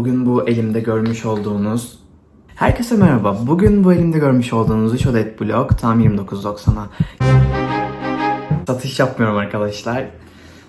Bugün bu elimde görmüş olduğunuz Herkese merhaba. Bugün bu elimde görmüş olduğunuz 3 adet blok tam 29.90'a. Satış yapmıyorum arkadaşlar.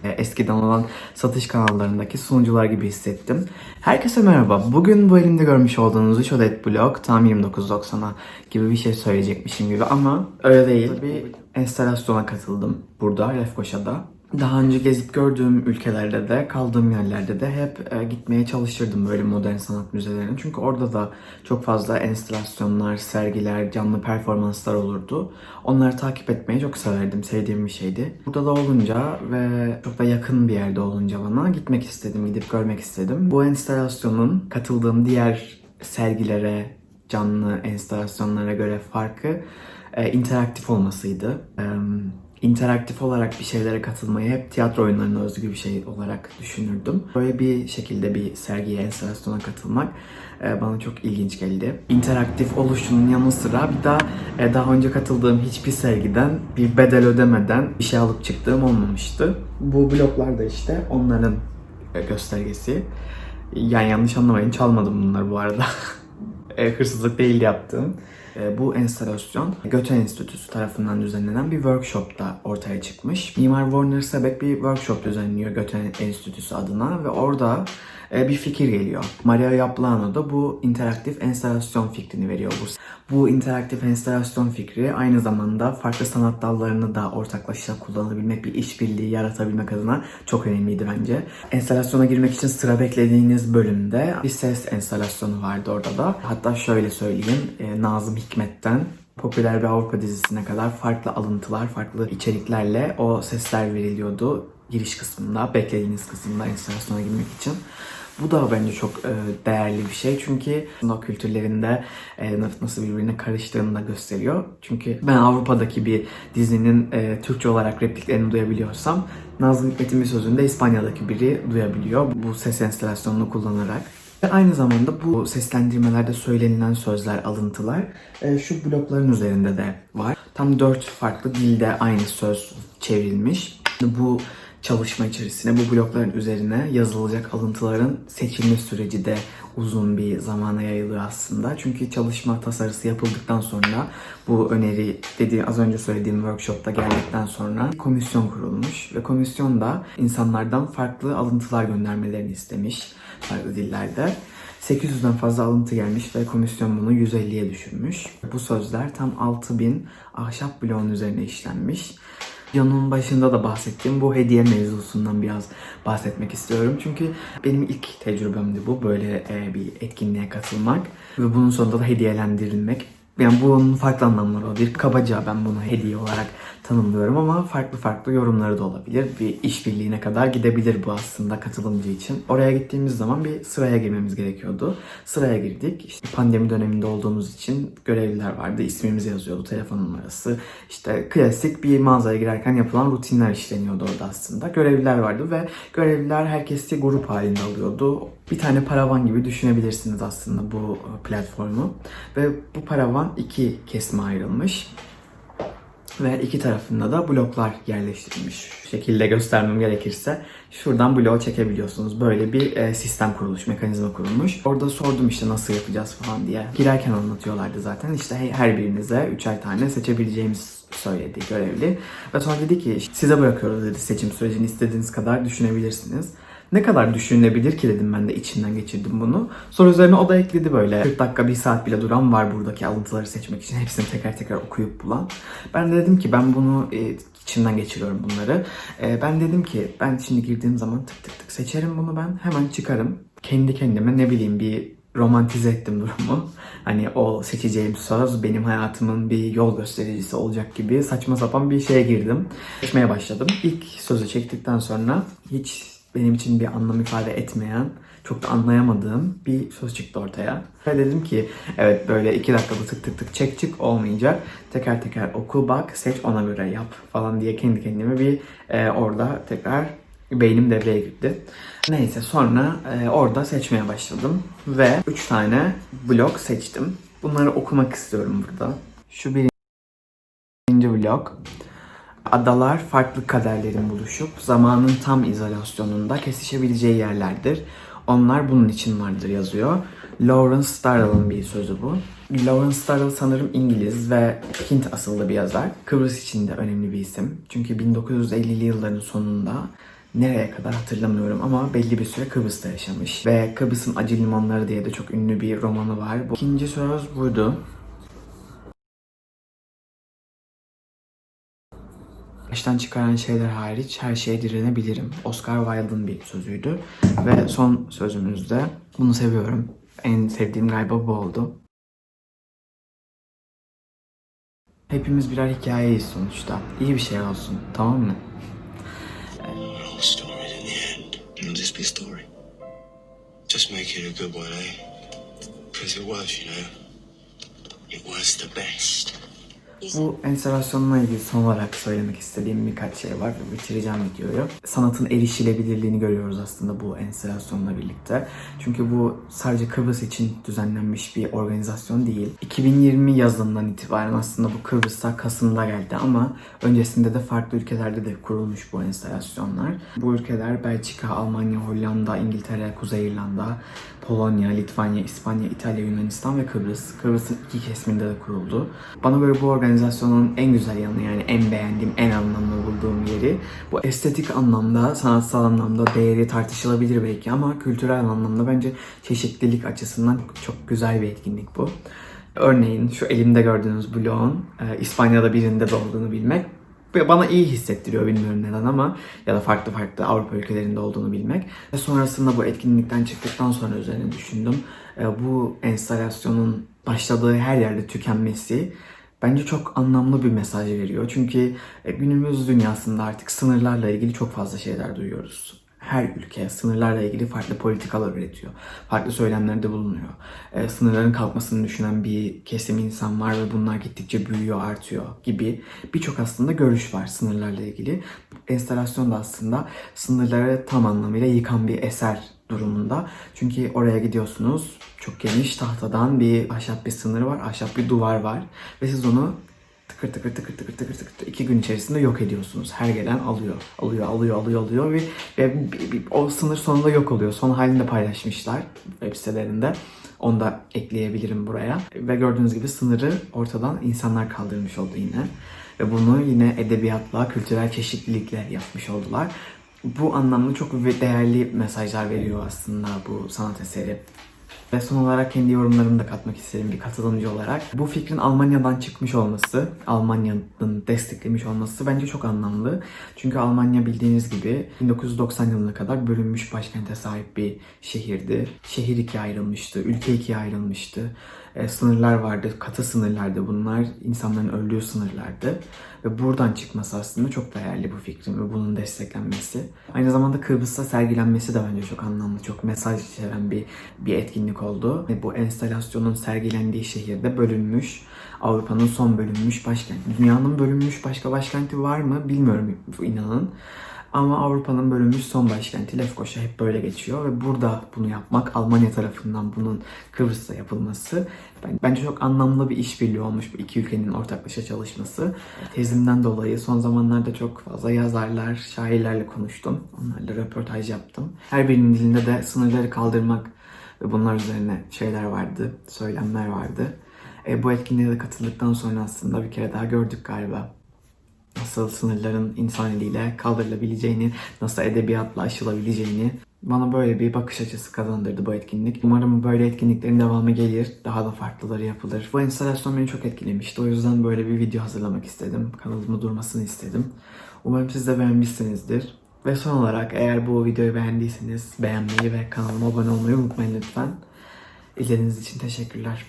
Ee, Eskiden olan satış kanallarındaki sunucular gibi hissettim. Herkese merhaba. Bugün bu elimde görmüş olduğunuz 3 adet blok tam 29.90'a gibi bir şey söyleyecekmişim gibi ama öyle değil. Bir enstalasyona katıldım burada Lefkoşa'da. Daha önce gezip gördüğüm ülkelerde de kaldığım yerlerde de hep e, gitmeye çalışırdım böyle modern sanat müzelerine. Çünkü orada da çok fazla enstalasyonlar, sergiler, canlı performanslar olurdu. Onları takip etmeyi çok severdim, sevdiğim bir şeydi. Burada da olunca ve çok da yakın bir yerde olunca bana gitmek istedim, gidip görmek istedim. Bu enstalasyonun katıldığım diğer sergilere, canlı enstalasyonlara göre farkı e, interaktif olmasıydı. E, interaktif olarak bir şeylere katılmayı hep tiyatro oyunlarına özgü bir şey olarak düşünürdüm. Böyle bir şekilde bir sergiye, enstalasyona katılmak e, bana çok ilginç geldi. İnteraktif oluşunun yanı sıra bir daha e, daha önce katıldığım hiçbir sergiden bir bedel ödemeden bir şey alıp çıktığım olmamıştı. Bu bloklar da işte onların e, göstergesi. Yani yanlış anlamayın çalmadım bunları bu arada. Hırsızlık değil yaptığım. E, Bu enstalasyon Göte Enstitüsü tarafından düzenlenen bir workshopta ortaya çıkmış. Mimar Warner Sebek bir workshop düzenliyor Göte Enstitüsü adına ve orada bir fikir geliyor. Maria Yaplano da bu interaktif enstalasyon fikrini veriyor. Bu, bu interaktif enstalasyon fikri aynı zamanda farklı sanat dallarını da ortaklaşa kullanabilmek, bir işbirliği yaratabilmek adına çok önemliydi bence. Enstalasyona girmek için sıra beklediğiniz bölümde bir ses enstalasyonu vardı orada da. Hatta şöyle söyleyeyim, e, Nazım Hikmet'ten popüler bir Avrupa dizisine kadar farklı alıntılar, farklı içeriklerle o sesler veriliyordu giriş kısmında, beklediğiniz kısımda enstalasyona girmek için. Bu da bence çok e, değerli bir şey çünkü o kültürlerinde e, nasıl birbirine karıştığını da gösteriyor. Çünkü ben Avrupa'daki bir dizinin e, Türkçe olarak repliklerini duyabiliyorsam Nazım Hikmet'in bir sözünü de İspanya'daki biri duyabiliyor bu ses enstalasyonunu kullanarak. Ve aynı zamanda bu seslendirmelerde söylenilen sözler, alıntılar e, şu blokların üzerinde de var. Tam dört farklı dilde aynı söz çevrilmiş. Bu çalışma içerisinde bu blokların üzerine yazılacak alıntıların seçilme süreci de uzun bir zamana yayılıyor aslında. Çünkü çalışma tasarısı yapıldıktan sonra bu öneri dediğim az önce söylediğim workshopta geldikten sonra komisyon kurulmuş ve komisyon da insanlardan farklı alıntılar göndermelerini istemiş farklı dillerde. 800'den fazla alıntı gelmiş ve komisyon bunu 150'ye düşürmüş. Bu sözler tam 6000 ahşap bloğun üzerine işlenmiş. Yanın başında da bahsettiğim bu hediye mevzusundan biraz bahsetmek istiyorum. Çünkü benim ilk tecrübemdi bu böyle e, bir etkinliğe katılmak ve bunun sonunda da hediyelendirilmek. Yani bunun farklı anlamları olabilir. Kabaca ben bunu hediye olarak tanımlıyorum ama farklı farklı yorumları da olabilir. Bir işbirliğine kadar gidebilir bu aslında katılımcı için. Oraya gittiğimiz zaman bir sıraya girmemiz gerekiyordu. Sıraya girdik. İşte pandemi döneminde olduğumuz için görevliler vardı. İsmimiz yazıyordu, telefon numarası. İşte klasik bir mağazaya girerken yapılan rutinler işleniyordu orada aslında. Görevliler vardı ve görevliler herkesi grup halinde alıyordu. Bir tane paravan gibi düşünebilirsiniz aslında bu platformu. Ve bu paravan iki kesime ayrılmış ve iki tarafında da bloklar yerleştirilmiş. Şu şekilde göstermem gerekirse şuradan bloğu çekebiliyorsunuz. Böyle bir e, sistem kurulmuş, mekanizma kurulmuş. Orada sordum işte nasıl yapacağız falan diye. Girerken anlatıyorlardı zaten. İşte he- her birinize üçer tane seçebileceğimiz söyledi görevli. Ve sonra dedi ki size bırakıyoruz dedi seçim sürecini istediğiniz kadar düşünebilirsiniz. Ne kadar düşünülebilir ki dedim ben de içinden geçirdim bunu. Sonra üzerine o da ekledi böyle 40 dakika bir saat bile duran var buradaki alıntıları seçmek için hepsini teker teker okuyup bulan. Ben de dedim ki ben bunu e, içimden geçiriyorum bunları. E, ben dedim ki ben şimdi girdiğim zaman tık tık tık seçerim bunu ben hemen çıkarım. Kendi kendime ne bileyim bir romantize ettim durumu. Hani o seçeceğim söz benim hayatımın bir yol göstericisi olacak gibi saçma sapan bir şeye girdim. Seçmeye başladım. İlk sözü çektikten sonra hiç benim için bir anlam ifade etmeyen, çok da anlayamadığım bir söz çıktı ortaya. Ve dedim ki evet böyle iki dakikada tık tık tık çek çık olmayacak. Teker teker oku bak seç ona göre yap falan diye kendi kendime bir e, orada tekrar beynim devreye girdi. Neyse sonra e, orada seçmeye başladım ve 3 tane blok seçtim. Bunları okumak istiyorum burada. Şu birinci blok. Adalar farklı kaderlerin buluşup zamanın tam izolasyonunda kesişebileceği yerlerdir. Onlar bunun için vardır yazıyor. Lawrence Starrell'ın bir sözü bu. Lawrence Starrell sanırım İngiliz ve Hint asıllı bir yazar. Kıbrıs için de önemli bir isim. Çünkü 1950'li yılların sonunda nereye kadar hatırlamıyorum ama belli bir süre Kıbrıs'ta yaşamış. Ve Kıbrıs'ın Acı Limanları diye de çok ünlü bir romanı var. Bu ikinci söz buydu. Baştan çıkaran şeyler hariç her şeye direnebilirim. Oscar Wilde'ın bir sözüydü. Ve son sözümüzde bunu seviyorum. En sevdiğim galiba bu oldu. Hepimiz birer hikayeyiz sonuçta. İyi bir şey olsun, tamam mı? Just make it a good one, eh? Because it was, you know. It was the best. Bu enstalasyonla ilgili son olarak söylemek istediğim birkaç şey var ve bitireceğim videoyu. Sanatın erişilebilirliğini görüyoruz aslında bu enstalasyonla birlikte. Çünkü bu sadece Kıbrıs için düzenlenmiş bir organizasyon değil. 2020 yazından itibaren aslında bu Kıbrıs'a Kasım'da geldi ama öncesinde de farklı ülkelerde de kurulmuş bu enstalasyonlar. Bu ülkeler Belçika, Almanya, Hollanda, İngiltere, Kuzey İrlanda, Polonya, Litvanya, İspanya, İtalya, Yunanistan ve Kıbrıs. Kıbrıs'ın iki kesiminde de kuruldu. Bana göre bu organizasyonun en güzel yanı yani en beğendiğim, en anlamlı bulduğum yeri bu estetik anlamda, sanatsal anlamda değeri tartışılabilir belki ama kültürel anlamda bence çeşitlilik açısından çok güzel bir etkinlik bu. Örneğin şu elimde gördüğünüz bloğun e, İspanya'da birinde de olduğunu bilmek bana iyi hissettiriyor bilmiyorum neden ama ya da farklı farklı Avrupa ülkelerinde olduğunu bilmek. Ve sonrasında bu etkinlikten çıktıktan sonra üzerine düşündüm. E, Bu enstalasyonun başladığı her yerde tükenmesi bence çok anlamlı bir mesaj veriyor. Çünkü e, günümüz dünyasında artık sınırlarla ilgili çok fazla şeyler duyuyoruz. Her ülke sınırlarla ilgili farklı politikalar üretiyor. Farklı söylemlerde bulunuyor. E, sınırların kalkmasını düşünen bir kesim insan var ve bunlar gittikçe büyüyor, artıyor gibi birçok aslında görüş var sınırlarla ilgili. Enstalasyon da aslında sınırları tam anlamıyla yıkan bir eser durumunda. Çünkü oraya gidiyorsunuz. Çok geniş tahtadan bir ahşap bir sınır var, ahşap bir duvar var ve siz onu tıkır tıkır tıkır tıkır tıkır tıkır tıkır iki gün içerisinde yok ediyorsunuz. Her gelen alıyor, alıyor, alıyor, alıyor, alıyor ve, ve bir- bir- o sınır sonunda yok oluyor. Son halini de paylaşmışlar web sitelerinde. Onu da ekleyebilirim buraya. Ve gördüğünüz gibi sınırı ortadan insanlar kaldırmış oldu yine. Ve bunu yine edebiyatla, kültürel çeşitlilikle yapmış oldular. Bu anlamda çok değerli mesajlar veriyor aslında bu sanat eseri. Ve son olarak kendi yorumlarımı da katmak isterim bir katılımcı olarak. Bu fikrin Almanya'dan çıkmış olması, Almanya'nın desteklemiş olması bence çok anlamlı. Çünkü Almanya bildiğiniz gibi 1990 yılına kadar bölünmüş başkente sahip bir şehirdi. Şehir ikiye ayrılmıştı, ülke ikiye ayrılmıştı. E, sınırlar vardı, katı sınırlardı bunlar. insanların öldüğü sınırlardı. Ve buradan çıkması aslında çok değerli bu fikrin ve bunun desteklenmesi. Aynı zamanda Kıbrıs'ta sergilenmesi de bence çok anlamlı, çok mesaj içeren bir, bir etkinlik oldu. Ve bu enstalasyonun sergilendiği şehirde bölünmüş, Avrupa'nın son bölünmüş başkenti. Dünyanın bölünmüş başka başkenti var mı bilmiyorum inanın. Ama Avrupa'nın bölünmüş son başkenti Lefkoşa hep böyle geçiyor ve burada bunu yapmak, Almanya tarafından bunun Kıbrıs'ta yapılması ben- bence çok anlamlı bir işbirliği olmuş bu iki ülkenin ortaklaşa çalışması. Tezimden dolayı son zamanlarda çok fazla yazarlar, şairlerle konuştum. Onlarla röportaj yaptım. Her birinin dilinde de sınırları kaldırmak ve bunlar üzerine şeyler vardı, söylemler vardı. E, bu etkinliğe de katıldıktan sonra aslında bir kere daha gördük galiba nasıl sınırların insan eliyle kaldırılabileceğini, nasıl edebiyatla aşılabileceğini bana böyle bir bakış açısı kazandırdı bu etkinlik. Umarım böyle etkinliklerin devamı gelir, daha da farklıları yapılır. Bu enstalasyon beni çok etkilemişti. O yüzden böyle bir video hazırlamak istedim. Kanalımı durmasını istedim. Umarım siz de beğenmişsinizdir. Ve son olarak eğer bu videoyu beğendiyseniz beğenmeyi ve kanalıma abone olmayı unutmayın lütfen. İzlediğiniz için teşekkürler.